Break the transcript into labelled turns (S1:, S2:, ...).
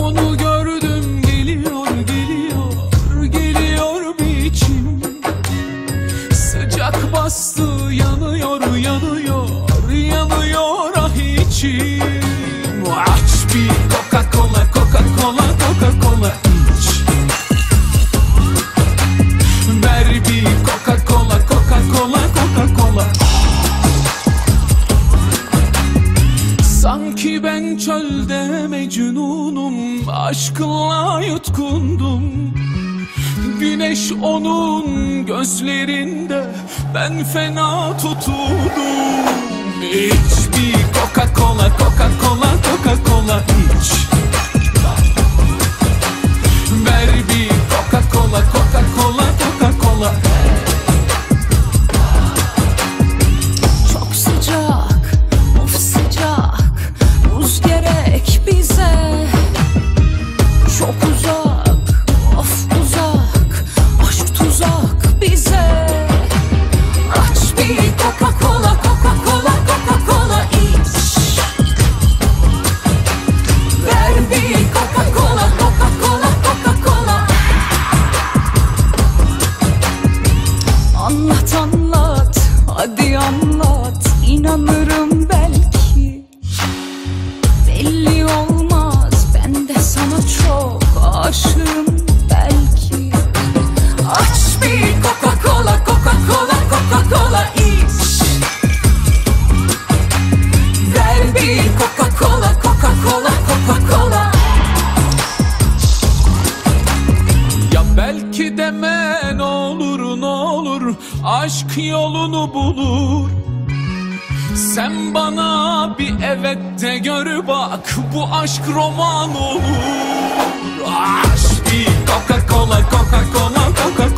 S1: Onu gördüm geliyor geliyor geliyor biçim Sıcak bastı yanıyor yanıyor yanıyor ah içim. Aç bir Coca Cola Coca Cola Coca Cola iç. Ver Coca Cola Coca Cola Coca Cola Sanki ben çölde mecnunum Aşkınla yutkundum. Güneş onun gözlerinde Ben fena tutuldum
S2: Belli olmaz, ben de sana çok aşığım belki. Aç bir Coca Cola, Coca Cola, Coca Cola iç. Ver bir Coca Cola, Coca Cola, Coca Cola
S1: Ya belki deme ne olur ne olur Aşk yolunu bulur Sen bana bir evet de gör bak Bu aşk roman olur. Aşk bir Coca Cola Coca Cola Coca